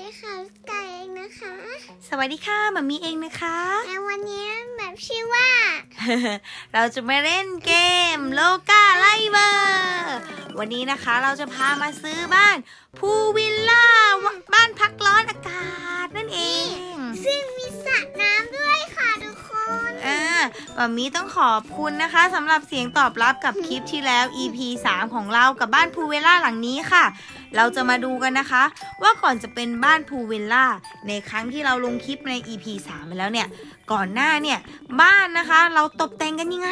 ดีค่ะสกายเองนะคะ สวัสดีค่ะมามีเองนะคะและวันนี้แบบชื่อว่า เราจะมาเล่นเกมโลกาไลเวอร์วันนี้นะคะเราจะพามาซื้อบ้านพูวิลล่าบ้านพักร้อนอากาศนั่นเอง ซึ่งมีสระน้ำด้วยค่ะทุกคนอ่ามามีต้องขอบคุณนะคะสำหรับเสียงตอบรับกับคลิปที่แล้ว EP 3 ของเรากับบ้านพูวิลล่าหลังนี้ค่ะ เราจะมาดูกันนะคะ ว่าก่อนจะเป็นบ้านพูวิลล่าในครั้งที่เราลงคลิปใน EP 3ไปแล้วเนี่ย ก่อนหน้าเนี่ย บ้านนะคะ เราตกแต่งกันยังไง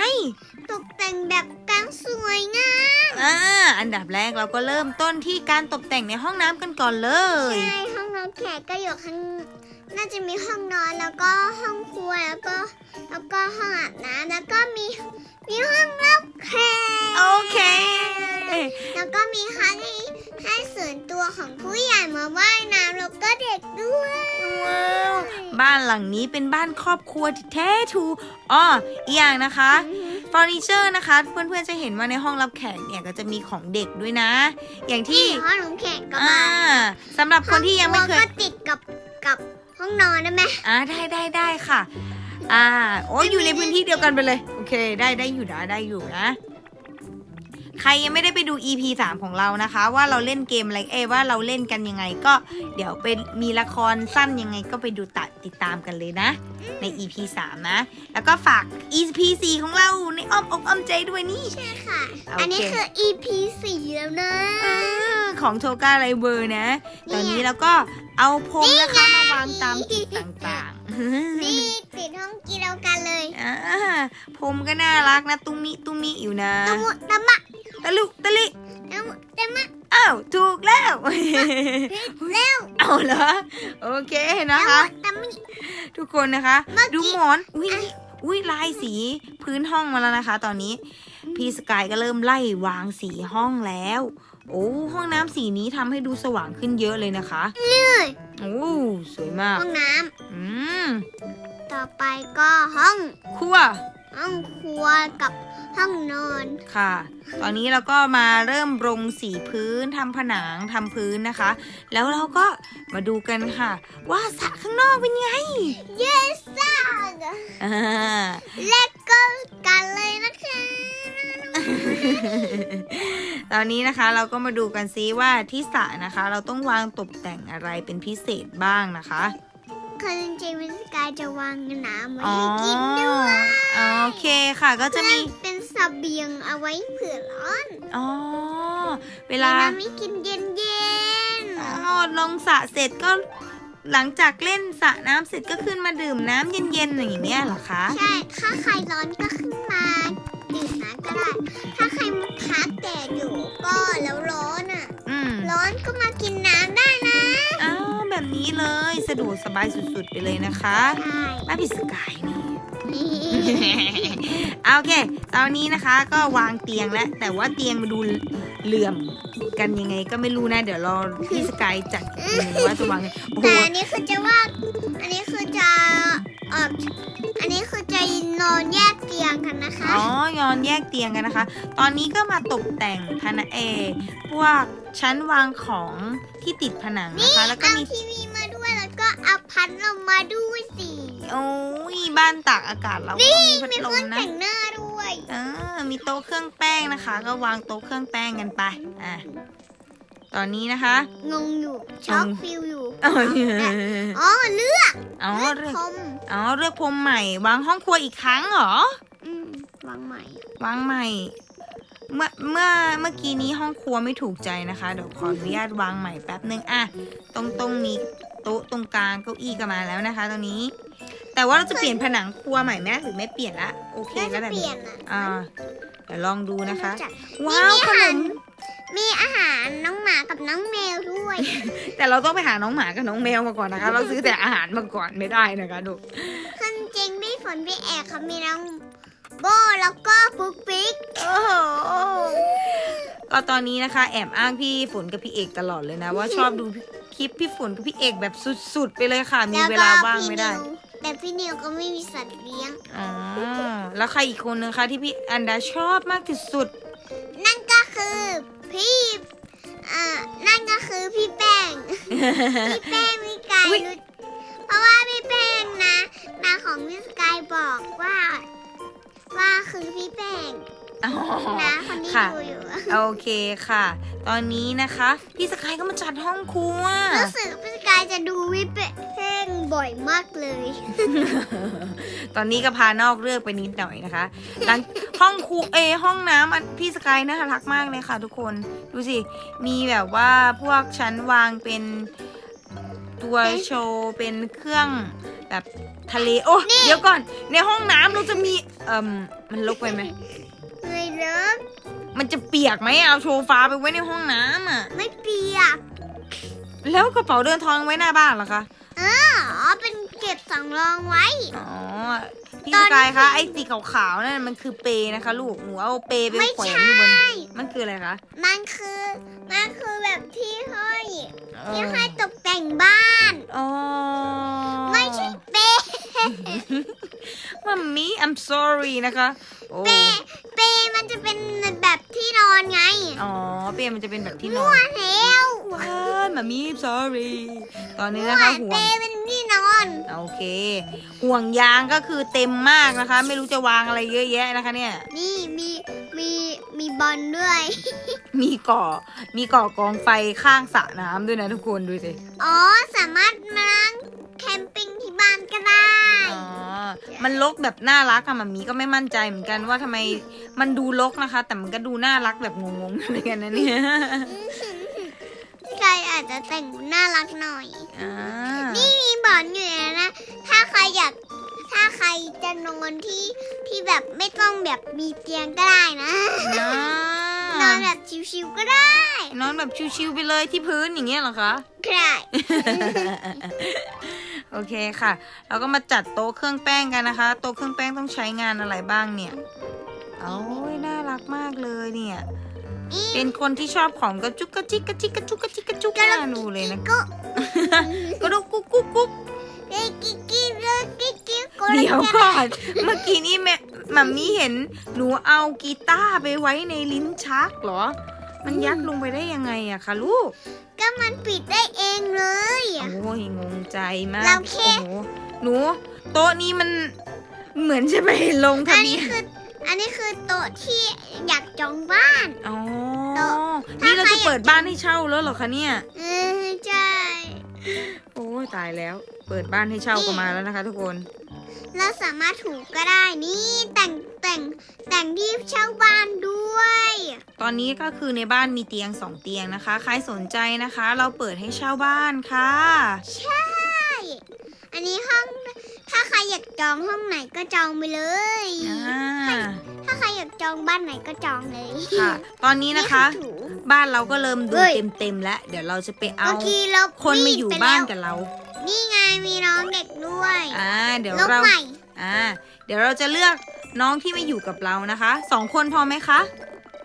ตกแต่งแบบกลางสวยงามอ่าอันดับแรกเราก็เริ่มต้นที่การตกแต่งในห้องน้ำกันก่อนเลยใช่ห้อ งนอนแขกก็อยู่ข้างน่าจะมีห้องนอนแล้วก็ห้องครัวแล้วก็แล้วก็ห้องอาบน้ำแล้วก็มีมีห้องรับแขกโอเคแล้วก็มีให้ให้ส่วนตัวของผู้ใหญ่มาว่ายน้ำแล้วก็เด็กด้วยว้าวบ้านหลังนี้เป็นบ้านครอบครัวที่แท้ทรูอ๋ออีกอย่างนะคะ เฟอร์นิเจอร์นะคะ เพื่อนๆจะเห็นว่าในห้องรับแขกเนี่ยก็จะมีของเด็กด้วยนะ อย่างที่ที่ห้องน้ำแข็งก็อ่ามาสำหรับคนที่ยังไม่เคห้องยก็ติดกับกับห้องนอนได้ไหม อ่าได้ได้ได้ค่ะ อ่า โอ้ยอยู่ในพื้นที่เดียวกันไปเลย โอเค ได้ได้อยู่นะได้อยู่นะ ใครยังไม่ได้ไปดู EP 3 ของเรานะคะ ว่าเราเล่นเกมอะไรเอยว่าเราเล่นกันยังไงก็เดี๋ยวไปมีละครสั้นยังไงก็ไปดูตัดติดตามกันเลยนะ ใน EP 3 นะ แล้วก็ฝาก EP 4 ของเราในอ้อมอกอ้อมใจด้วยนี่ ใช่ค่ะโอเคอันนี้คือ EP สี่แล้วนะเออของโทกาไลเบอร์นะนี่ตอนนี้เราก็เอาพรมนะคะมาวางตามจุดต่างๆ นี่ติดห้องกีฬากันเลยอ่าผมก็น่ารักนะ ตุ้มิตุ้มิอยู่นะตะมุตะมะ ตะลุตะลิตะมุตะมะอ้าวถูกแล้วเร็วเอาเหรอโอเคตะนะคะมุตะมิทุกคนนะคะ เมื่อกี้ดูหมอน อุ้ยอุ้ยลายสีพื้นห้องมาแล้วนะคะ ตอนนี้พี่สกายก็เริ่มไล่วางสีห้องแล้ว โอ้ห้องน้ำสีนี้ทำให้ดูสว่างขึ้นเยอะเลยนะคะเลยโอ้สวยมาก ห้องน้อืมำต่อไปก็ห้อง ครัว ห้องครัวกับ ห้องนอน ค่ะ ตอนนี้เราก็มาเริ่มลงสีพื้นทำผนังทำพื้นนะคะ แล้วเราก็มาดูกันค่ะ ว่าสระข้างนอกเป็นไง yes sir อ่า Let's go กันเลยนะคะ ตอนนี้นะคะเราก็มาดูกันซิว่าที่สระนะคะ เราต้องวางตกแต่งอะไรเป็นพิเศษบ้างนะคะ คือจริงๆวิสกายจะวางน้ำไว้อ๋อให้กินด้วย โอเคค่ะก็จะมี เป็น เสบียงเอาไว้เผื่อร้อนอ๋อ เวมีลาน้ำให้กินเย็นอ๋อลงสระเสร็จก็หลังจากเล่นสระน้ำเสร็จก็ขึ้นมาดื่มน้ำเย็นๆอย่างเนี้ยเหรอคะๆใช่ ถ้าใครร้อนก็ขึ้นมาดื่มน้ำก็ได้ ถ้าใครพักแดดอยู่ก็แล้วร้อนอะอืมร้อนก็มากินน้ำได้นะ อ้าวแบบนี้เลยสะดวกสบายสุดๆไปเลยนะคะ ใช่บ้านพิสกายนี่เอา โอเค ตอนนี้นะคะก็วางเตียงแล้ว แต่ว่าเตียงมาดูเหลื่อมกันยังไงก็ไม่รู้นะ เดี๋ยวรอพี่สกายจัดอีกทีหนึงว่าจะวางไงโอ้โหแต่อันนี้คือจะว่า อันนี้คือจะเอออันนี้คือจะนอนแยกเตียงกันนะคะ อ๋อยอนแยกเตียงกันนะคะ ตอนนี้ก็มาตกแต่งพนะเอพวกชั้นวางของที่ติดผนังนะคะ แล้วก็เอามีทีวีมาด้วย แล้วก็เอาพัดลมมาด้วยสิ โอ้ยบ้านตากอากาศเราก็มีพัดมีลเคมรื่องนะ แต่งหน้าด้วยเออมีโต๊ะเครื่องแป้งนะคะ ก็วางโต๊ะเครื่องแป้งกันไป อะ ตอนนี้นะคะ งงอยู่ช็อกงงฟิลอยู่อ๋ออ๋อเลือกอ๋อเลืเลืออกกพรมอ๋อเลือกพรมใหม่ วางห้องครัวอีกครั้งเหรอ อืมวางใหม่วางใหม่ เมื่อเมื่อเมื่อกี้นี้ห้องครัวไม่ถูกใจนะคะ เดี๋ยวขออนุญาตวางใหม่แป๊บนึงอะ ตรงตรงนี้โต๊ะตรงกลางเก้าอี้ก็มาแล้วนะคะ ตรงนี้ แต่ว่าเราจะเปลี่ยนผนังครัวใหม่ไหมหรือไม่เปลี่ยนละโอเคน่าก็จะแบบเปลี่นี้ยนอะอ่าเดี๋ยวลองดูนะคะ จัดว้าวมีขอานหารมมีอาหารน้องหมากับน้องแมวด้วยแต่เราต้องไปหาน้องหมากับน้องแมวมาก่อนนะคะ เราซื้อแต่อาหารมาก่อนไม่ได้นะคะดูคือจริงพี่ฝนพี่แอกเขามีน้องโบแล้วก็ปุ๊กปิ๊กโอ้โหก็ตอนนี้นะคะ แอบอ้างพี่ฝนกับพี่เอกตลอดเลยนะ ว่าชอบดูคลิปพี่ฝนกับพี่เอกแบบสุดๆ ไปเลยค่ะ มีเวลาว่างไม่ได้ นิว แต่พี่นิวก็ไม่มีสัตว์เลี้ยง อ๋อ แล้วใครอีกคนนึงคะที่พี่อันดาชอบมากที่สุด นั่นก็คือพี่อ่านั่นก็คือพี่แป้ง พี่แป้งอุ๊ย รู้เพราะว่าพี่แป้งนะนาของพี่สกายบอกว่า ว่าคือพี่แป้ง อ๋อนะคนที่ค่ะดูอยู่โอเคค่ะ ตอนนี้นะคะ พี่สกายก็มาจัดห้องครัวรู้สึกพี่สกายจะดูพี่แป้งบ่อยมากเลย ตอนนี้ก็พานอกเรื่องไปนิดหน่อยนะคะหลังห้องครูเอยห้องน้ำอันพี่สกายน่ารักมากเลยค่ะทุกคนดูสิ มีแบบว่าพวกชั้นวางเป็นตัวโชว์เป็นเครื่องแบบทะเลโอ้เดี๋ยวก่อน ในห้องน้ำเราจะมีเอ่มมันลกไปไหม เลยเลิฟมันจะเปียกไหมเอาโชฟาไปไว้ในห้องน้ำอะไม่เปียกแล้วกระเป๋าเดินทางไว้หน้าบ้านเหรอคะอ๋อเป็นเก็บสำรองไว้ อ๋อ พี่ตอสนกายคะที่ไอ้สีขาวๆนั่นมันคือเปนะคะ ลูก หนูเอาเปไปไม่แขวนใช่ อยู่บนมันคืออะไรคะมันคือมันคือแบบที่ห้อยอ๋อที่ห้อยตกแต่งบ้าน อ๋อไม่ใช่เปย์มัมมี่ I'm sorry นะคะ โอ้เปย์เปย์ มันจะเป็นแบบที่นอนไงอ๋อ เปมันจะเป็นแบบที่นอมั่วนแล้วว้ายมัมมี่ sorry ตอนนี้มั่นะวคะห่วเปงย์เป็นที่นอน โอเค ห่วงยางก็คือเต็มมากนะคะ ไม่รู้จะวางอะไรเยอะแยะนะคะเนี่ย นี่มีมีมีบอลด้วย มีก่อ มีก่อกองไฟข้างสระน้ำด้วยนะทุกคนดูสิ อ๋อ สามารถมา มันลกแบบน่ารักอะมัมมี่ก็ไม่มั่นใจเหมือนกันว่าทำไมมันดูลกนะคะ แต่มันก็ดูน่ารักแบบงงๆเหมือนกันนะเนี่ยใครอาจจะแต่งน่ารักหน่อยอ่านี่มีบอลอยู่นะนะ ถ้าใครอยาก ถ้าใครจะนอนที่ที่แบบไม่ต้องแบบมีเตียงก็ได้นะอ่านอนแบบชิวๆก็ได้ นอนแบบชิวๆไปเลยที่พื้นอย่างเงี้ยเหรอคะ ใช่ โอเคค่ะ เราก็มาจัดโต๊ะเครื่องแป้งกันนะคะ โต๊ะเครื่องแป้งต้องใช้งานอะไรบ้างเนี่ยโอ้ยน่ารักมากเลยเนี่ย เป็นคนที่ชอบของกระจุกกระจิกกระจิกกระจุกกระจิกกระจุกน่าดูเลยนะก็กระดุกกุ๊กกุ๊กกุ๊กเด็กกิ๊กกิ๊กเด็กกิ๊กกิ๊กก็เดี๋ยวก่อน เมื่อกี้นี่แม่มัมมี่เห็นหนูเอากีตาร์ไปไว้ในลิ้นชักเหรอ มันยัดลงไปได้ยังไงอะคะลูก ก็มันปิดได้เองเลยโอ้ยงงใจมากเราแค่ โอ้โหหนู โต๊ะนี้มันเหมือนจะไปลงทะอันเบีนี้ยนคือ อันนี้คือโต๊ะที่อยากจองบ้าน อ๋อ โต๊ะนี่เราถ้าใคร จะเปิดบ้านให้เช่าแล้วเหรอคะเนี่ย เออใช่ โอ้ยตายแล้ว เปิดบ้านให้เช่าก็มาแล้วนะคะ ทุกคน เราสามารถถูกก็ได้นี่แต่งแต่งแต่งที่เช่าบ้านด้วย ตอนนี้ก็คือในบ้านมีเตียงสองเตียงนะคะ ใครสนใจนะคะ เราเปิดให้เช่าบ้านค่ะ ใช่ อันนี้ห้อง ถ้าใครอยากจองห้องไหนก็จองไปเลยอ่าถ้าใครอยากจองบ้านไหนก็จองเลยค่ะ ตอนนี้นะคะ ถูบ้านเราก็เริ่มดูเฮ้ย เต็มๆแล้ว เดี๋ยวเราจะไปเอาเมื่อกี้เราคนมาอยู่วิ่งไปบ้านแล้วกับเรานี่ไงมีน้องเด็กด้วยอ่าเดี๋ยวลบเราใหม่อ่าเดี๋ยวเราจะเลือกน้องที่มาอยู่กับเรานะคะสองคนพอไหมคะ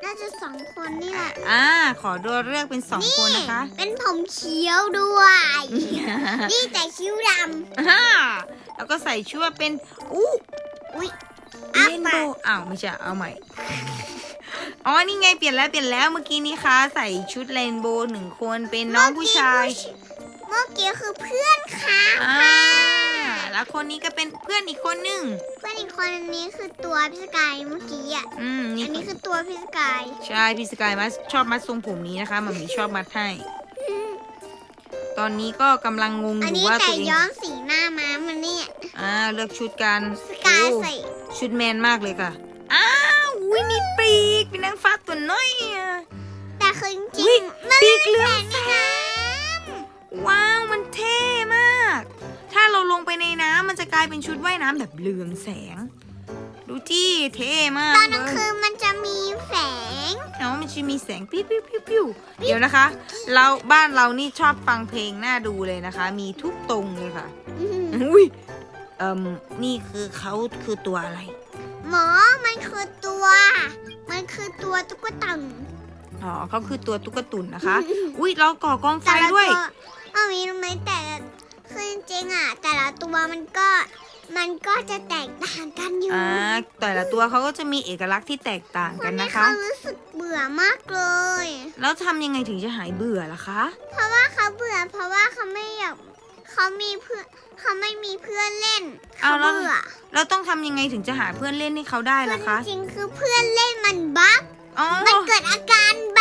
น่าจะสองคนนี่แหละอ่า ขอดูเลือกเป็นสองคนนะคะ เป็นผมเขียวด้วย นี่แต่คิ้วดอ่าแล้วก็ใส่ชุดเป็นอู้ำอุ้ยเรนโบว์อ้าวไม่ใช่เอาใหม่อ๋อนี่ไงเปลี่ยนแล้วเปลี่ยนแล้วเมื่อกี้นี้คะใส่ชุดเรนโบว์หนึ่งคนเป็นน้องผู้ชาย เมื่อกี้คือเพื่อนค่ะอ่าแล้วคนนี้ก็เป็นเพื่อนอีกคนหนึ่งเพื่อนอีกคนนี้คือตัวพี่สกายเมื่อกี้อะอืม นี่อันนี้คือตัวพี่สกาย ใช่พี่สกายมัสชอบมัดทรงผมนี้นะคะมัมมี่ชอบมัดให้ ตอนนี้ก็กำลังงงออันยู่นี้ว่าแต่ตัวเองย้อมสีหน้าม้ามันเนี่ย อ่าเลือกชุดกันสกายโอ้ใส่ชุดแมนมากเลยค่ะอ้าวอุ้ยมีปีกเป็นนางฟ้าตัวน้อยอะ แต่คือจอุ๊ริยงๆมันปีกไม่เหลืแสองงแสในน้ว้าวมันเท่มาก ถ้าเราลงไปในน้ำมันจะกลายเป็นชุดว่ายน้ำแบบเรืองแสง ดูที่เท่มาำกตอนกเลลางยคืนมันจะมีแสงเนาะมันจะมีแสงปิ้วปิ้วปิ้วปิ้วเดี๋ยวนะคะ เราบ้านเรานี่ชอบฟังเพลงน่าดูเลยนะคะ มีทุกตรงเลยค่ะ อุ้ยเอ่มนี่คือเขาคือตัวอะไร หมอมันคือตัว มันคือตัวตุ๊กตาอ๋อเขาคือตัวตุ๊กตุนนะคะ อุ้ยเราก่อกองไฟแต่ละด้วย ตัวเอามีรู้ไหมแต่ละคือจริงๆอะ แต่ละตัวมันก็ มันก็จะแตกต่างกันอยู่อ่าแต่ละตัวเขาก็จะมีเอกลักษณ์ที่แตกต่างกันทำให้นะคะ เขารู้สึกเบื่อมากเลย แล้วทำยังไงถึงจะหายเบื่อล่ะคะ เพราะว่าเขาเบื่อ เพราะว่าเขาไม่อยากเขาเขามีเพื่อนเขาไม่มีเพื่อนเล่นเอาแล้ว เบื่อเราต้องทำยังไงถึงจะหาเพื่อนเล่นให้เขาได้ล่ะคะคือจริงๆคือเพื่อนเล่นมันบั๊กอ๋อมันเกิดอาการบั๊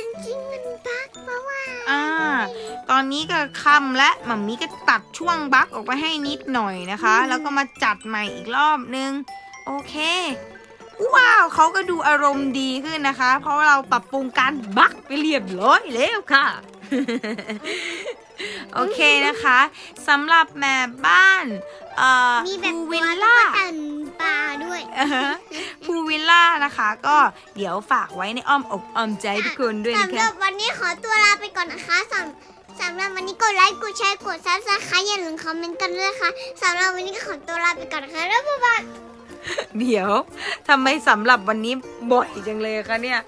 กคือจริงๆมันบั๊กเพราะว่าอ่า ตอนนี้ก็ค่ำและหมัมมี่ก็ตัดช่วงบั๊กออกไปให้นิดหน่อยนะคะ แล้วก็มาจัดใหม่อีกรอบนึง โอเค ว้าวเขาก็ดูอารมณ์ดีขึ้นนะคะ เพราะว่าเราปรับปรุงการบั๊กไปเรียบร้อยแล้วค่ะ โอเคนะคะสำหรับแม่บ้านเอ่อมีแบบภูตัวิวลแล้วล่าก็ตัน ปลาด้วยอ่าฮะภูวิลล่านะคะ ก็เดี๋ยวฝากไว้ในอ้อมอกอ้อมใจทุกคนด้วยนะสำหคะรับวันนี้ขอตัวลาไปก่อนนะคะสำสำหรับวันนี้กดไลค์กดแชร์กดซับสไครต์อย่าลืมคอมเมนต์กันด้วยนะคะสำหรับวันนี้ก็ขอตัวลาไปก่อนนะคะแล้วบ๊ายบาย เดี๋ยวทำไมสำหรับวันนี้บ่อยจังเลยคะเนี่ย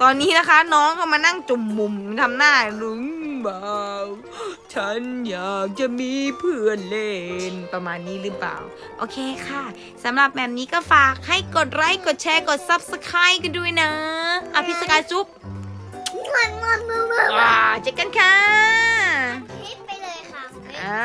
ตอนนี้นะคะน้องก็มานั่งจุ่มมุมทำหน้าลุง เบาฉันอยากจะมีเพื่อนเล่นประมาณนี้หรือเปล่า โอเคค่ะสำหรับแบบนี้ก็ฝากให้กดไลค์กดแชร์กด Subscribe กันด้วยนะอภิสกายจุ๊บมันมันมันมันอ่าเจอกันค่ะ คลิปไปเลยค่ะ อ่า